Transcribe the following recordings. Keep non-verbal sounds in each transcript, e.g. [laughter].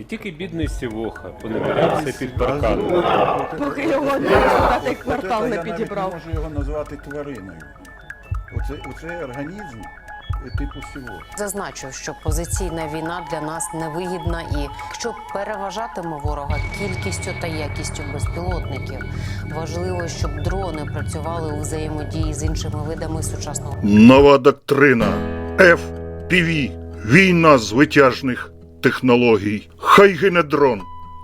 І тільки бідний Сівоха поневірявся під парканом. Поки його не результати квартал не я навіть підібрав. не можу його назвати твариною. Оце, оце організм е, типу сівош. Зазначу, що позиційна війна для нас невигідна і що переважатиме ворога кількістю та якістю безпілотників. Важливо, щоб дрони працювали у взаємодії з іншими видами сучасного Нова доктрина FPV. Війна з витяжних технологій. Хай гине дрон.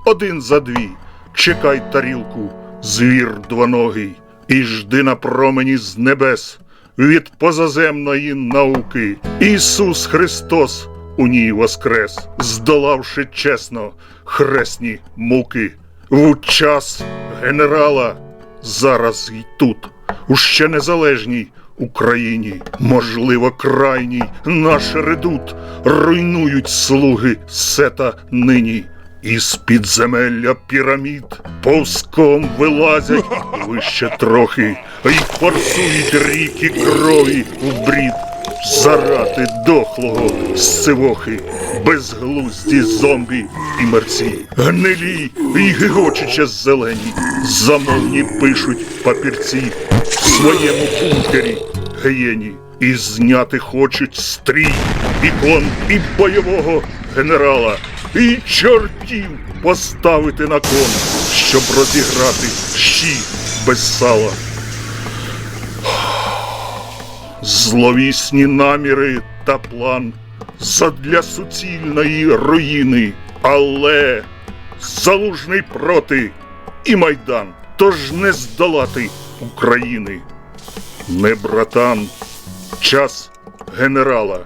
Один за дві. Чекай тарілку, звір двоногий. І жди на промені з небес від позаземної науки. Ісус Христос у ній воскрес, здолавши чесно хресні муки. В час генерала зараз й тут, у ще незалежній Україні, можливо, крайній наш редут руйнують слуги сета нині. Із підземелля пірамід повзком вилазять [laughs] вище трохи, й форсують ріки крові в брід. Зарати дохлого сивохи, безглузді зомбі і мерці, гнилі і гигочуче зелені, замовні пишуть папірці в своєму бункері гієні, і зняти хочуть стрій, ікон і бойового генерала, і чортів поставити на кон, щоб розіграти щі без сала. Зловісні наміри та план задля суцільної руїни, але залужний проти і майдан, тож не здолати України. Не братан, час генерала.